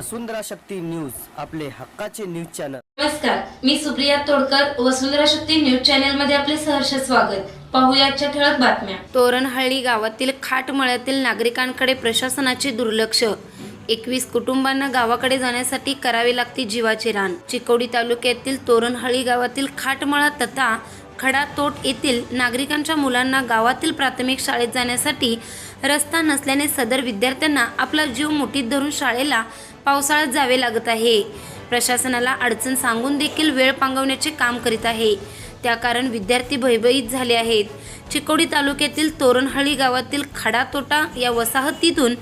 वसुंधरा Shakti news आपले हक्काचे news channel. नमस्कार मी सुप्रिया तोडकर वसुंधरा शक्ती न्यूज चॅनलमध्ये आपले सहर्ष स्वागत. पाहूया आजच्या ठळक बातम्या. तोरणहळ्ळी गावातील खाटमळ्यातील नागरिकांकडे प्रशासनाचे दुर्लक्ष. एकवीस कुटुंबांना गावाकडे जाण्यासाठी करावी लागते जीवाचे रान. चिकोडी तालुक्यातील तोरणहळ्ळी गावातील खाटमळा तथा खडातोट येथील नागरिकांच्या मुलांना गावातील प्राथमिक शाळेत जाण्यासाठी रस्ता नसल्याने सदर विद्यार्थ्यांना आपला जीव मुठीत धरून शाळेला पावसाळ्यात जावे लागत आहे. प्रशासनाला अडचण सांगून देखील वेळ पांगवण्याचे काम करीत आहे. त्या कारण विद्यार्थी भयभीत झाले आहेत. चिकोडी तालुक्यातील तोरणहळी गावातील खडातोटा या वसाहतीतून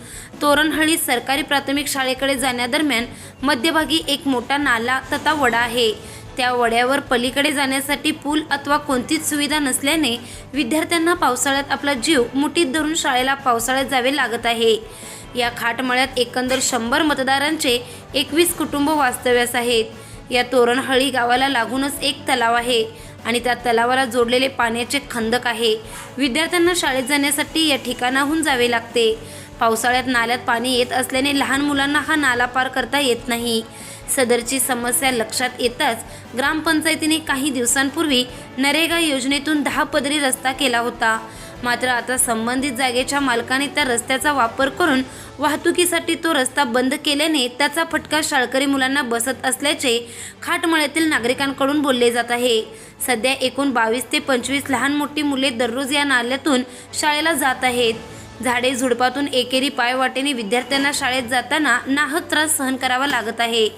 तोरणहळी सरकारी प्राथमिक शाळेकडे जाण्यादरम्यान मध्यभागी एक मोठा नाला तथा वडा आहे. त्या वड्यावर पलीकडे जाण्यासाठी पूल अथवा कोणतीच सुविधा नसल्याने विद्यार्थ्यांना पावसाळ्यात आपला जीव मुठीत धरून शाळेला पावसाळ्यात जावे लागत आहे. या खाटमळ्यात एकंदर शंभर मतदारांचे एकवीस कुटुंब वास्तव्यास आहेत. या तोरणहळी गावाला लागूनच एक तलाव आहे आणि त्या तलावाला जोडलेले पाण्याचे खंदक आहे. विद्यार्थ्यांना शाळेत जाण्यासाठी या ठिकाणाहून जावे लागते. पावसाळ्यात नाल्यात पाणी येत असल्याने लहान मुलांना हा नाला पार करता येत नाही. सदरची समस्या लक्षात येताच ग्रामपंचायतीने काही दिवसांपूर्वी नरेगा योजनेतून दहा पदरी रस्ता केला होता. मात्र आता संबंधित जागेच्या मालकाने त्या रस्त्याचा वापर करून वाहतुकीसाठी तो रस्ता बंद केल्याने त्याचा फटका शाळकरी मुलांना बसत असल्याचे खाटमळ्यातील नागरिकांकडून बोलले जात आहे. सध्या एकूण बावीस ते पंचवीस लहान मोठी मुले दररोज या नाल्यातून शाळेला जात आहेत. झाडे झुडपातून एकेरी पायवाटेने विद्यार्थ्यांना शाळेत जाताना नाहक त्रास सहन करावा लागत आहे.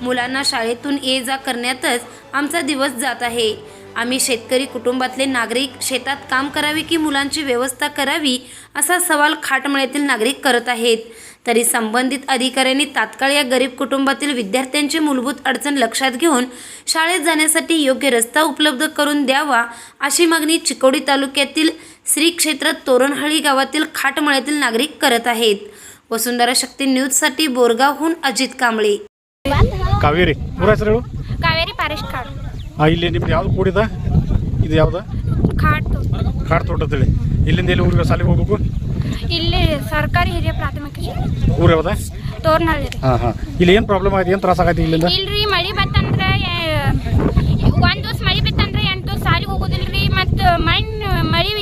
मुलांना शाळेतून ये जा करण्यातच आमचा दिवस जात आहे. आम्ही शेतकरी कुटुंबातले नागरिक शेतात काम करावे की मुलांची व्यवस्था करावी असा सवाल खाटमळ्यातील नागरिक करत आहेत. तरी संबंधित अधिकाऱ्यांनी तात्काळ या गरीब कुटुंबातील विद्यार्थ्यांची मूलभूत अडचण लक्षात घेऊन शाळेत जाण्यासाठी योग्य रस्ता उपलब्ध करून द्यावा अशी मागणी चिकोडी तालुक्यातील श्री क्षेत्र तोरणहळी गावातील खाटमळ्यातील नागरिक करत आहेत. वसुंधरा शक्ती न्यूजसाठी बोरगावहून अजित कांबळे. कावेरी. कावेरी पारेश खाड. ಇಲ್ಲಿ ನಿಮ್ದು ಯಾವ್ದು ಕೂಡಿದ ಇದು? ಯಾವ್ದು? ಕಾಡು ತೋಟದಲ್ಲಿ ಇಲ್ಲಿಂದ ಎಲ್ಲಿ ಊರಿಗೆ ಸಾಲಿಗೆ ಹೋಗ್ಬೇಕು? ಇಲ್ಲಿ ಸರ್ಕಾರಿ ಹಿರಿಯ ಪ್ರಾಥಮಿಕ ಶಾಲೆ. ಊರು ಯಾವ್ದ? ಹಾಂ ಹಾಂ. ಇಲ್ಲಿ ಏನು ಪ್ರಾಬ್ಲಮ್ ಆಗಿದೆ? ಏನು ತ್ರಾಸ ಆಗೈತಿ ಇಲ್ಲಿಂದ? ಇಲ್ರಿ ಮಳಿ ಬತ್ತಂದ್ರೆ ಒಂದ್ ದಿವಸ ಮಳಿ ಬಿತ್ತಂದ್ರೆ ಎಂಟು ದಿವಸ ಸಾಲಿಗೆ ಹೋಗೋದಿಲ್ರಿ. ಮತ್ತು ಮಣ್ ಮಳಿ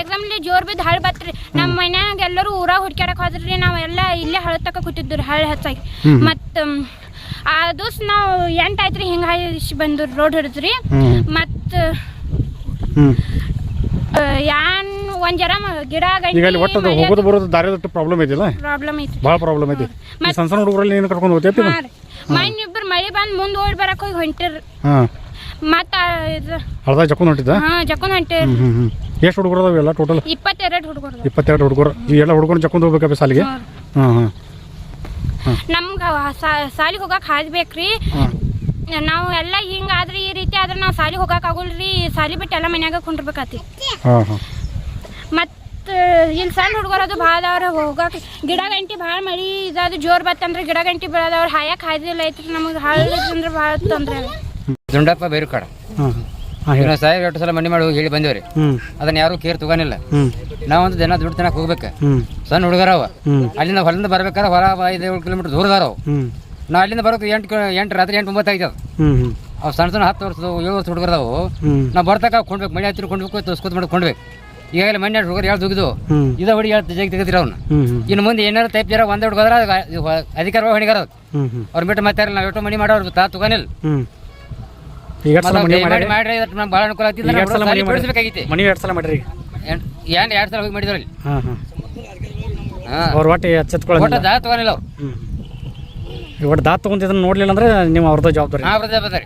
ಎಕ್ಸಾಮ್ಲಿ ಜೋರ್ ಬಿದ್ದು ಹಳ್ ಬತ್ರಿ ನಮ್ಮ ಮನ್ಯಾಗ ಎಲ್ಲರೂ ಊರಾಗ ಹುಡ್ಕ್ಯಾಡಕ್ ಹೋದ್ರಿ. ನಾವೆಲ್ಲ ಇಲ್ಲೇ ಹಳ ತಕ ಕೂತಿದ್ದು ರೀ ಹಳ್ಳಿ ಹೆಚ್ಚಾಗಿ. ಮತ್ತು ಆ ದಿವಸ ನಾವು ಎಂಟು ಆಯ್ತು ಹಿಂಗೆ ಹಾಯ್ಸಿ ಬಂದು ರೋಡ್ ಹಿಡಿದ್ರಿ. ಮತ್ತು ಯಾನ್ ಒಂದ್ ಜರ ಗಿಡ ಈಗ ಅಲ್ಲಿ ಒಟ್ಟು ಅದು ಹೋಗೋದು ಬರೋದು ದಾರಿ ಪ್ರಾಬ್ಲಮ್ ಐತಿಲ್ಲ ಪ್ರಾಬ್ಲಮ್ ಐತಿ ಭಾಳ ಪ್ರಾಬ್ಲಮ್ ಐತಿ. ಸಣ್ಣ ಸಣ್ಣ ಹುಡುಗರಲ್ಲಿ ನೀನು ಕರ್ಕೊಂಡು ಹೋಗ್ತೈತಿ ಮೈ ರೀ. ಮೈ ಬಂದು ಮಳಿ ಬಂದ್ ಮುಂದ್ ಓಡಿ ಬರಕ್ ಹೋಗಿ ಹೊಂಟಿರ್. ಮತ್ತ ಇದು ಅರ್ಧ ಜಕ್ಕೊಂಡು ಹೊಂಟಿದ್ದ? ಹಾ ಜಕೊಂಡ್ ಹೊಂಟಿರ್. ಎಷ್ಟು ಹುಡುಗರು ಅದಾವ ಎಲ್ಲ ಟೋಟಲ್ ಇಪ್ಪತ್ತೆರಡು ಹುಡುಗರು ಇಪ್ಪತ್ತೆರಡು ಹುಡುಗರು. ಎಲ್ಲ ಹುಡುಗರು ಜಕ್ಕೊಂಡು ಹೋಗ್ಬೇಕಪ್ಪ ಸಾಲಿಗೆ? ಹಾಂ ಹಾಂ. ನಮ್ಗ ಸಾಲಿಗೆ ಹೋಗಕ್ ಹಾದ್ಬೇಕ್ರಿ ಹಾಂ ನಾವು ಎಲ್ಲ ಹಿಂಗಾದ್ರೆ ಈ ರೀತಿ ಆದ್ರೆ ನಾವು ಸಾಲಿಗೆ ಹೋಗಕ್ ಆಗುಲ್ರಿ. ಸಾಲಿ ಬಿಟ್ಟು ಎಲ್ಲ ಮನ್ಯಾಗ ಕುಂಡಿರ್ಬೇಕತಿ ಮತ್ತು ಹಾಂ. ಮತ್ತ ಇಲ್ಲಿ ಸಣ್ಣ ಹುಡುಗರು ಅದು ಭಾಳ ಅದಾವ್ರ. ಹೋಗಕ್ ಗಿಡ ಗಂಟಿ ಭಾಳ ಮಳಿ ಇದಾದ ಜೋರ್ ಬತ್ತಂದ್ರೆ ಗಿಡ ಗಂಟಿ ಬೆಳೆದವ್ರ. ಹಾಯಕ್ಕೆ ಹಾಯ್ದಿಲ್ಲ ಐತ್ರಿ ನಮಗೆ. ಹಾಳು ಅಂದ್ರೆ ಭಾಳ ತೊಂದ್ರೆ. ದುಂಡಪ್ಪ ಬೇರು ಹಾಂ. ಹಾಂ ಸಾವಿರ ಎಷ್ಟು ಸಲ ಮಣ್ಣಿ ಮಾಡಿ ಹೋಗಿ ಹೇಳಿ ಬಂದೇವ್ರಿ. ಅದನ್ನ ಯಾರು ಕೇರ್ ತಗೋನಿಲ್ಲ. ನಾವೊಂದು ನಾವಂತೂ ದಿನ ದುಡ್ಡು ತಿನ್ನಕ್ ಹೋಗ್ಬೇಕು. ಸಣ್ಣ ಹುಡುಗರವ ಅಲ್ಲಿಂದ ಹೊಲದಿಂದ ಬರ್ಬೇಕಾದ್ರೆ ಹೊರ ಐದು ಏಳು ಕಿಲೋಮೀಟರ್ ದೂರದಾರ ನಾ ನಾವು ಅಲ್ಲಿಂದ ಬರೋಕ್ ಎಂಟು ಎಂಟು ರಾತ್ರಿ ಎಂಟು ಒಂಬತ್ತು ಹ್ಞೂ ಅವು ಸಣ್ಣ ಸಣ್ಣ ಹತ್ತು ವರ್ಷದ ಏಳು ವರ್ಷ ಹುಡುಗರದಾವು ನಾವು ಬರ್ತಾಕ ಕೊಂಡ್ಬೇಕು ಮನೆ ಹತ್ತಿರ ಕೊಂಡ್ಬೇಕು ತೋಸ್ಕೊತ್ ಮಾಡಿ ಕೊಂಡ್ಬೇಕು. ಈಗಾಗಲೇ ಮಣ್ಣೆ ಹುಡುಗರು ಹೇಳಿ ದುಗಿದು ಇದು ಹೊಡಿ ಹೇಳಿ ಜಗ್ ತೆಗೆದಿರ ಅವ್ನ. ಇನ್ನು ಮುಂದೆ ಏನಾರು ಟೈಪ್ ಜರ ಒಂದೇ ಹುಡುಗದ್ರ ಅಧಿಕಾರ ಹೊಣಿಗಾರ ಅವ್ರ ಬಿಟ್ಟು ಮತ್ತೆ ನಾವು ಎಷ್ಟು ಮನಿ ಮಾಡೋರು ತಾ ತಗೋನಿಲ್ಲ. ಈಗ ಎರಡು ಸಲ ಮನೆ ಮಾಡಿ ಮಾಡಿ ಮಾಡ್ರಿ ನಮ್ಗೆ ಭಾಳ ಅನುಕೂಲ ಆಗ್ತಿಲ್ಲ ಈಗ ಎರಡು ಸಲ ಮನೆ ಮಾಡಿ ಕೊಡಿಸ್ಬೇಕಾಗಿತ್ತು ಮನೆ ಎರಡು ಸಲ ಮಾಡ್ರಿ ಈಗ ಏನು ಎರಡು ಸಲ ಹೋಗಿ ಮಾಡಿದ್ರಲ್ಲಿ ಹಾಂ ಹಾಂ ಹಾಂ ಅವ್ರ ಒಟ್ಟು ಎಚ್ಚೆತ್ಕೊಳ್ಳೋದಿಲ್ಲ ಒಟ್ಟು ದಾ ತಗೋನಿಲ್ಲ ಅವ್ರು ಹ್ಞೂ ಈಗ ಒಟ್ಟು ದಾತ್ ತೊಗೊಂತಿದ್ದನ್ನು ನೋಡಲಿಲ್ಲ ಅಂದ್ರೆ ನೀವು ಅವ್ರದ್ದು ಜವಾಬ್ದಾರಿ हां बरोबर बरोबर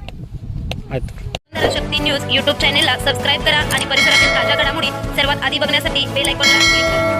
ಆಯ್ತು वसुंधरा शक्ती न्यूज युट्यूब चॅनेलला सबस्क्राईब करा आणि परिसरातील ताज्या घडामोडी सर्वात आधी बघण्यासाठी बेल आयकॉनला क्लिक करा